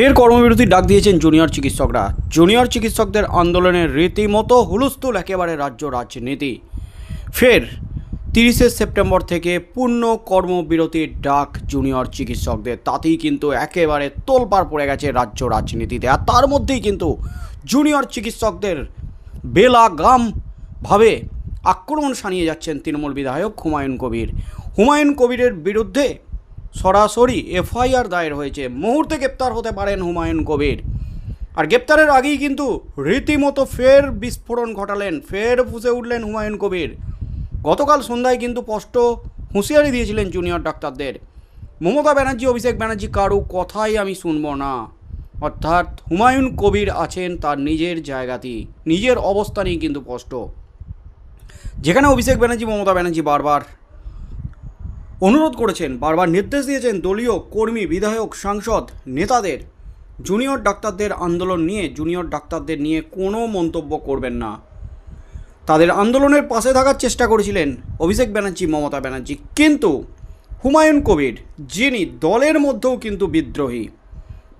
ফের কর্মবিরতির ডাক দিয়েছেন জুনিয়র চিকিৎসকরা। জুনিয়র চিকিৎসকদের আন্দোলনের রীতিমতো হুলস্থুল একেবারে রাজ্য রাজনীতি। ফের তিরিশে সেপ্টেম্বর থেকে পূর্ণ কর্মবিরতির ডাক জুনিয়র চিকিৎসকদের। তাতেই কিন্তু একেবারে তোলপাড় পড়ে গেছে রাজ্য রাজনীতিতে। আর তার মধ্যেই কিন্তু জুনিয়র চিকিৎসকদের বেলাগামভাবে আক্রমণ সানিয়ে যাচ্ছেন তৃণমূল বিধায়ক হুমায়ুন কবির। হুমায়ুন কবিরের বিরুদ্ধে সরাসরি এফআইআর দায়ের হয়েছে। মুহূর্তে গ্রেপ্তার হতে পারেন হুমায়ুন কবির। আর গ্রেপ্তারের আগেই কিন্তু রীতিমতো ফের বিস্ফোরণ ঘটালেন, ফের ফুসে উঠলেন হুমায়ুন কবির। গতকাল সন্ধ্যায় কিন্তু স্পষ্ট হুঁশিয়ারি দিয়েছিলেন জুনিয়র ডাক্তারদের। মমতা ব্যানার্জি, অভিষেক ব্যানার্জি, কারও কথাই আমি শুনব না। অর্থাৎ হুমায়ুন কবির আছেন তার নিজের জায়গাতেই, নিজের অবস্থানেই কিন্তু স্পষ্ট। যেখানে অভিষেক ব্যানার্জি, মমতা ব্যানার্জি বারবার অনুরোধ করেছেন, বারবার নির্দেশ দিয়েছেন দলীয় কর্মী, বিধায়ক, সাংসদ, নেতাদের। জুনিয়র ডাক্তারদের আন্দোলন নিয়ে, জুনিয়র ডাক্তারদের নিয়ে কোনো মন্তব্য করবেন না। তাদের আন্দোলনের পাশে থাকার চেষ্টা করেছিলেন অভিষেক ব্যানার্জি, মমতা ব্যানার্জি। কিন্তু হুমায়ুন কবির, যিনি দলের মধ্যেও কিন্তু বিদ্রোহী,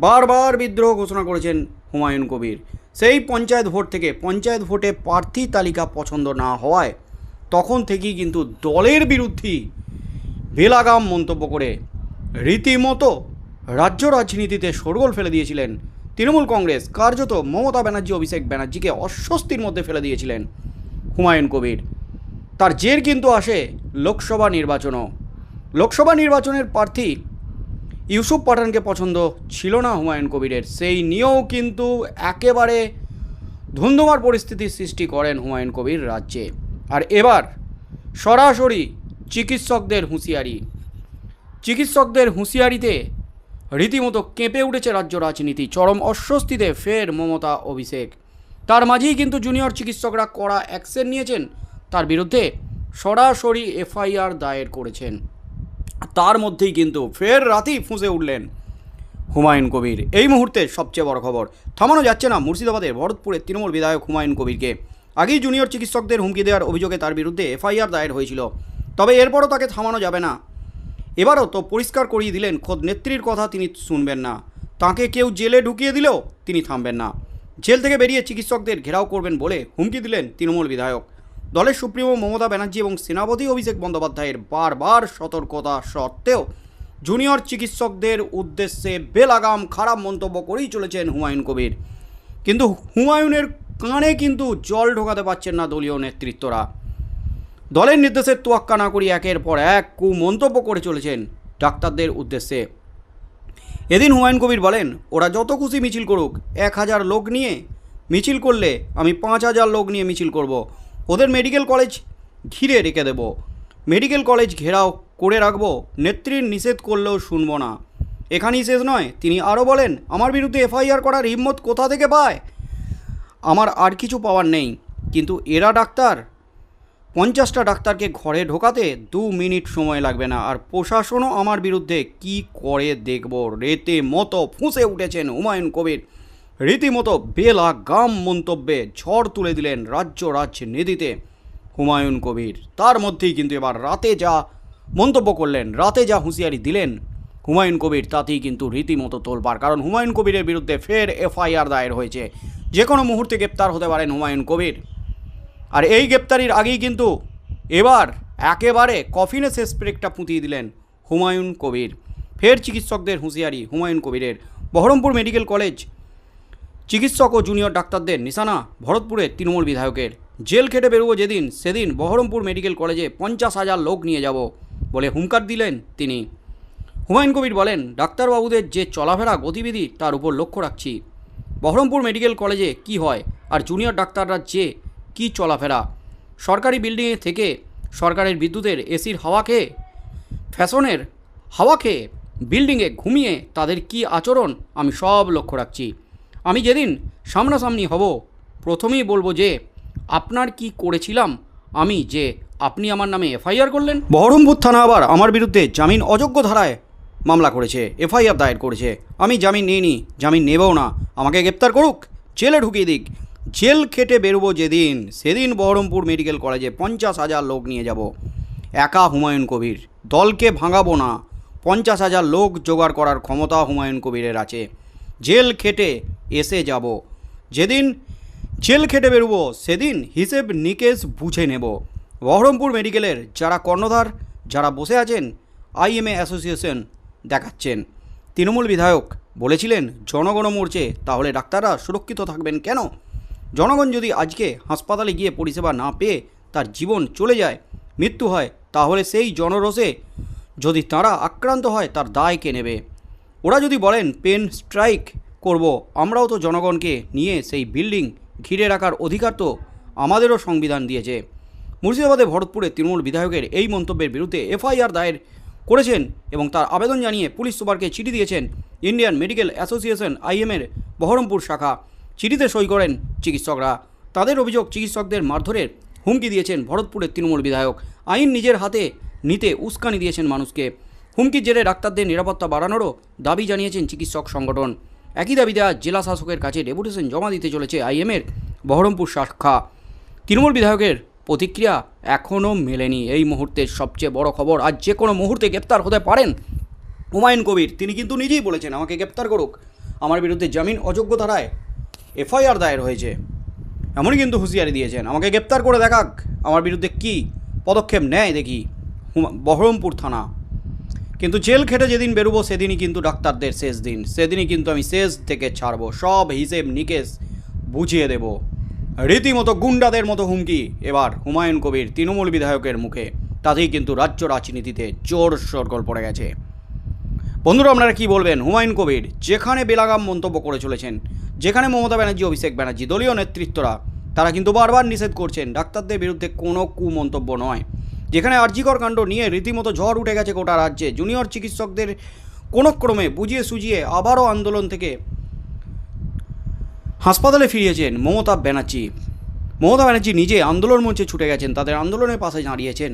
বারবার বিদ্রোহ ঘোষণা করেছেন হুমায়ুন কবির। সেই পঞ্চায়েত ভোট থেকে পঞ্চায়েত ভোটে প্রার্থী তালিকা পছন্দ না হওয়ায় তখন থেকেই কিন্তু দলের বিরুদ্ধেই বেলাগাম মন্তব্য করে রীতিমতো রাজ্য রাজনীতিতে শোরগোল ফেলে দিয়েছিলেন তৃণমূল কংগ্রেস। কার্যত মমতা ব্যানার্জি, অভিষেক ব্যানার্জিকে অস্বস্তির মধ্যে ফেলে দিয়েছিলেন হুমায়ুন কবির। তার জের কিন্তু আসে লোকসভা নির্বাচনও। লোকসভা নির্বাচনের প্রার্থী ইউসুফ পাঠানকে পছন্দ ছিল না হুমায়ুন কবিরের। সেই নিয়েও কিন্তু একেবারে ধুন্ধুমার পরিস্থিতির সৃষ্টি করেন হুমায়ুন কবির রাজ্যে। আর এবার সরাসরি চিকিৎসকদের হুঁশিয়ারি। চিকিৎসকদের হুঁশিয়ারিতে রীতিমতো কেঁপে উঠেছে রাজ্য রাজনীতি। চরম অস্বস্তিতে ফের মমতা, অভিষেক। তার মাঝেই কিন্তু জুনিয়র চিকিৎসকরা কড়া অ্যাকশন নিয়েছেন। তার বিরুদ্ধে সরাসরি এফআইআর দায়ের করেছেন। তার মধ্যেই কিন্তু ফের রাতেই ফুঁসে উঠলেন হুমায়ুন কবির। এই মুহূর্তে সবচেয়ে বড় খবর, থামানো যাচ্ছে না মুর্শিদাবাদের ভরতপুরের তৃণমূল বিধায়ক হুমায়ুন কবিরকে। আগেই জুনিয়র চিকিৎসকদের হুমকি দেওয়ার অভিযোগে তার বিরুদ্ধে এফআইআর দায়ের হয়েছিল। তবে এরপরও তাকে থামানো যাবে না। এবারও তো পরিষ্কার করিয়ে দিলেন, খোদ নেত্রীর কথা তিনি শুনবেন না। তাকে কেউ জেলে ঢুকিয়ে দিলেও তিনি থামবেন না। জেল থেকে বেরিয়ে চিকিৎসকদের ঘেরাও করবেন বলে হুমকি দিলেন তৃণমূল বিধায়ক। দলের সুপ্রিমো মমতা ব্যানার্জি এবং সেনাপতি অভিষেক বন্দ্যোপাধ্যায়ের বারবার সতর্কতা সত্ত্বেও জুনিয়র চিকিৎসকদের উদ্দেশ্যে বেলাগাম খারাপ মন্তব্য করেই চলেছেন হুমায়ুন কবির। কিন্তু হুমায়ুনের কানে কিন্তু জল ঢোকাতে পারছেন না দলীয় নেতৃত্বরা। দলের নির্দেশের তোয়াক্কা না করি একের পর এক কু মন্তব্য করে চলেছেন ডাক্তারদের উদ্দেশ্যে। এদিন হুমায়ুন কবির বলেন, ওরা যত খুশি মিছিল করুক, এক হাজার লোক নিয়ে মিছিল করলে আমি পাঁচ হাজার লোক নিয়ে মিছিল করব। ওদের মেডিকেল কলেজ ঘিরে রেখে দেব। মেডিকেল কলেজ ঘেরাও করে রাখব, নেত্রীর নিষেধ করলেও শুনব না। এখানেই শেষ নয়। তিনি আরও বলেন, আমার বিরুদ্ধে এফআইআর করার হিম্মত কোথা থেকে পায়? আমার আর কিছু পাওয়ার নেই। কিন্তু এরা ডাক্তার পঞ্চাশটা ডাক্তারকে ঘরে ঢোকাতে দু মিনিট সময় লাগবে না। আর প্রশাসনও আমার বিরুদ্ধে কি করে দেখব? রেতে মতো ফুঁসে উঠেছেন হুমায়ুন কবির। রীতিমতো বেলা গাম মন্তব্যে ঝড় তুলে দিলেন রাজ্য রাজনীতিতে হুমায়ুন কবির। তার মধ্যেই কিন্তু এবার রাতে যা মন্তব্য করলেন, রাতে যা হুঁশিয়ারি দিলেন হুমায়ুন কবির, তাতেই কিন্তু রীতিমতো তোলপাড়। কারণ হুমায়ুন কবিরের বিরুদ্ধে ফের এফআইআর দায়ের হয়েছে। যে কোনো মুহূর্তে গ্রেপ্তার হতে পারেন হুমায়ুন কবির। আর এই গ্রেপ্তারির আগেই কিন্তু এবার একেবারে কফিনে শেষ ব্রেকটা পুঁতিয়ে দিলেন হুমায়ুন কবির। ফের চিকিৎসকদের হুঁশিয়ারি, হুমায়ুন কবিরের। বহরমপুর মেডিকেল কলেজ চিকিৎসক ও জুনিয়র ডাক্তারদের নিশানা ভরতপুরের তৃণমূল বিধায়কের। জেল খেটে বেরোবো যেদিন, সেদিন বহরমপুর মেডিকেল কলেজে পঞ্চাশ হাজার লোক নিয়ে যাব বলে হুঙ্কার দিলেন তিনি। হুমায়ুন কবির বলেন, ডাক্তারবাবুদের যে চলাফেরা গতিবিধি, তার উপর লক্ষ্য রাখছি। বহরমপুর মেডিকেল কলেজে কি হয়, আর জুনিয়র ডাক্তাররা যে কি চলাফেরা? সরকারি বিল্ডিংয়ে থেকে সরকারের বিদ্যুতের এসির হাওয়া খেয়ে? ফ্যাশনের হাওয়া খেয়ে বিল্ডিংয়ে ঘুমিয়ে তাদের কি আচরণ? আমি সব লক্ষ্য রাখছি। আমি যেদিন সামনাসামনি হব, প্রথমেই বলব যে, আপনার কি করেছিলাম? আমি যে আপনি আমার নামে এফআইআর করলেন? বহরমপুর থানা আবার আমার বিরুদ্ধে জামিন অযোগ্য ধারায় মামলা করেছে, এফআইআর দায়ের করেছে। আমি জামিন নিইনি, জামিন নেবও না। আমাকে গ্রেপ্তার করুক, জেলে ঢুকিয়ে দিক। জেল খেটে বেরোবো যেদিন, সেদিন বহরমপুর মেডিকেল কলেজে পঞ্চাশ হাজার লোক নিয়ে যাব। একা হুমায়ুন কবির, দলকে ভাঙাবো না। পঞ্চাশ হাজার লোক জোগাড় করার ক্ষমতা হুমায়ুন কবিরের আছে। জেল খেটে এসে যাব। যেদিন জেল খেটে বেরোবো, সেদিন হিসেব নিকেশ বুঝে নেব। বহরমপুর মেডিকেলের যারা কর্ণধার, যারা বসে আছেন, আইএমএ অ্যাসোসিয়েশন দেখাচ্ছেন। তৃণমূল বিধায়ক বলেছিলেন, জনগণ মরছে তাহলে ডাক্তাররা সুরক্ষিত থাকবেন কেন? জনগণ যদি আজকে হাসপাতালে গিয়ে পরিষেবা না পেয়ে তার জীবন চলে যায়, মৃত্যু হয়, তাহলে সেই জনরোষে যদি তারা আক্রান্ত হয়, তার দায় কে নেবে? ওরা যদি বলেন, পেন স্ট্রাইক করব, আমরাও তো জনগণকে নিয়ে সেই বিল্ডিং ঘিরে রাখার অধিকার তো আমাদেরও সংবিধান দিয়েছে। মুর্শিদাবাদে ভরতপুরে তৃণমূল বিধায়কের এই মন্তব্যের বিরুদ্ধে এফআইআর দায়ের করেছেন এবং তার আবেদন জানিয়ে পুলিশ সুপারকে চিঠি দিয়েছেন ইন্ডিয়ান মেডিকেল অ্যাসোসিয়েশন আইএমের বহরমপুর শাখা। চিঠিতে সই করেন চিকিৎসকরা। তাদের অভিযোগ, চিকিৎসকদের মারধরের হুমকি দিয়েছেন ভরতপুরের তৃণমূল বিধায়ক। আইন নিজের হাতে নিতে উস্কানি দিয়েছেন মানুষকে। হুমকির জেরে ডাক্তারদের নিরাপত্তা বাড়ানোরও দাবি জানিয়েছেন চিকিৎসক সংগঠন। একই দাবি দেওয়া জেলা শাসকের কাছে ডেপুটেশন জমা দিতে চলেছে আইএমের বহরমপুর শাখা। তৃণমূল বিধায়কের প্রতিক্রিয়া এখনও মেলেনি। এই মুহূর্তের সবচেয়ে বড় খবর, আজ যে কোনো মুহূর্তে গ্রেপ্তার হতে পারেন হুমায়ুন কবির। তিনি কিন্তু নিজেই বলেছেন, আমাকে গ্রেপ্তার করুক। আমার বিরুদ্ধে জামিন অযোগ্য ধারায় এফআইআর দায়ের হয়েছে। এমনই কিন্তু হুঁশিয়ারি দিয়েছেন। আমাকে গ্রেপ্তার করে দেখাক, আমার বিরুদ্ধে কি পদক্ষেপ নেয় দেখি। বহরমপুর থানা। কিন্তু জেল খেটে যেদিন বেরোবো, সেদিনই কিন্তু ডাক্তারদের শেষ দিন। সেদিনই কিন্তু আমি শেষ থেকে ছাড়বো। সব হিসেব নিকেশ বুঝিয়ে দেব। রীতিমতো গুন্ডাদের মতো হুমকি। এবার হুমায়ুন কবির তৃণমূল বিধায়কের মুখে। তাতেই কিন্তু রাজ্য রাজনীতিতে জোর সরগোল পড়ে গেছে। বন্ধুরা, আপনারা কি বলবেন? হুমায়ুন কবির যেখানে বেলাগাম মন্তব্য করে চলেছেন যেখানে মমতা ব্যানার্জি, অভিষেক ব্যানার্জি দলীয় নেতৃত্বরা, তারা কিন্তু বারবার নিষেধ করছেন ডাক্তারদের বিরুদ্ধে কোনো কুমন্তব্য নয়। যেখানে আর্জিকর কাণ্ড নিয়ে রীতিমতো ঝড় উঠে গেছে গোটা রাজ্যে, জুনিয়র চিকিৎসকদের কোনো ক্রমে বুঝিয়ে সুজিয়ে আবারও আন্দোলন থেকে হাসপাতালে ফিরিয়েছেন মমতা ব্যানার্জি। মমতা ব্যানার্জি নিজে আন্দোলন মঞ্চে ছুটে গেছেন, তাদের আন্দোলনের পাশে দাঁড়িয়েছেন।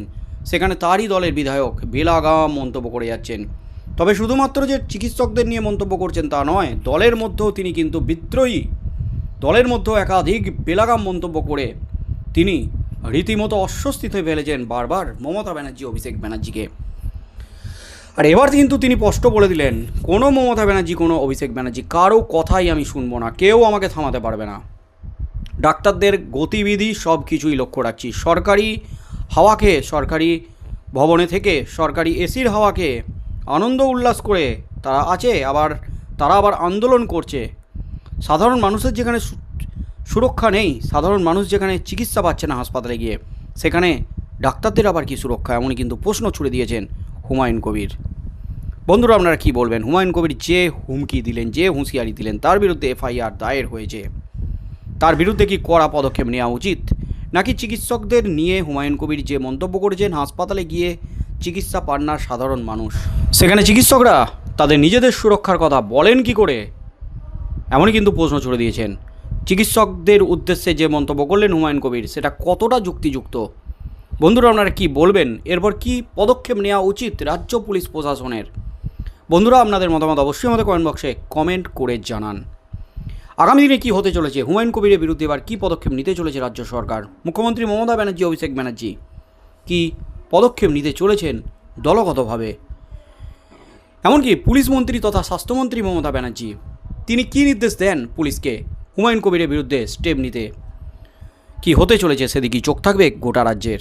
সেখানে তারই দলের বিধায়ক বেলাগাম মন্তব্য করে যাচ্ছেন। তবে শুধুমাত্র যে চিকিৎসকদের নিয়ে মন্তব্য করছেন তা নয়, দলের মধ্যেও তিনি কিন্তু বিদ্রোহী। দলের মধ্যেও একাধিক বেলাগাম মন্তব্য করে তিনি রীতিমতো অস্বস্তিতে ফেলেছেন বারবার মমতা ব্যানার্জি, অভিষেক ব্যানার্জিকে। আর এবার কিন্তু তিনি স্পষ্ট বলে দিলেন, কোনো মমতা ব্যানার্জি, কোনো অভিষেক ব্যানার্জি, কারও কথাই আমি শুনব না, কেউ আমাকে থামাতে পারবে না। ডাক্তারদের গতিবিধি সব কিছুই লক্ষ্য রাখছি। সরকারি হাওয়াকে সরকারি ভবনে থেকে সরকারি এসির হাওয়াকে আনন্দ উল্লাস করে তারা আছে, আবার তারা আবার আন্দোলন করছে। সাধারণ মানুষের যেখানে সুরক্ষা নেই, সাধারণ মানুষ যেখানে চিকিৎসা পাচ্ছে না হাসপাতালে গিয়ে, সেখানে ডাক্তারদের আবার কি সুরক্ষা? এমনই কিন্তু প্রশ্ন ছুড়ে দিয়েছেন হুমায়ুন কবির। বন্ধুরা, আপনারা কি বলবেন? হুমায়ুন কবির যে হুমকি দিলেন, যে হুঁশিয়ারি দিলেন, তার বিরুদ্ধে এফআইআর দায়ের হয়েছে। তার বিরুদ্ধে কি কড়া পদক্ষেপ নেওয়া উচিত? নাকি চিকিৎসকদের নিয়ে হুমায়ুন কবির যে মন্তব্য করেছেন, হাসপাতালে গিয়ে চিকিৎসা পান না সাধারণ মানুষ। সেখানে চিকিৎসকরা তাদের নিজেদের সুরক্ষার কথা বলেন কি করে? এমনই কিন্তু প্রশ্ন ছুড়ে দিয়েছেন। চিকিৎসকদের উদ্দেশ্যে যে মন্তব্য করলেন হুমায়ুন কবির, সেটা কতটা যুক্তিযুক্ত? বন্ধুরা, আপনারা কি বলবেন? এরপর কি পদক্ষেপ নেওয়া উচিত রাজ্য পুলিশ প্রশাসনের? বন্ধুরা, আপনাদের মতামত অবশ্যই আমাদের কমেন্ট বক্সে কমেন্ট করে জানান। আগামী দিনে কী হতে চলেছে? হুমায়ুন কবিরের বিরুদ্ধে এবার কী পদক্ষেপ নিতে চলেছে রাজ্য সরকার? মুখ্যমন্ত্রী মমতা ব্যানার্জি, অভিষেক ব্যানার্জি, কি পদক্ষেপ নিতে চলেছেন দলগতভাবে। এমনকি পুলিশ মন্ত্রী তথা স্বাস্থ্যমন্ত্রী মমতা ব্যানার্জি, তিনি কী নির্দেশ দেন পুলিশকে হুমায়ুন কবিরের বিরুদ্ধে স্টেপ নিতে? কি হতে চলেছে সেদিকেই চোখ থাকবে গোটা রাজ্যের।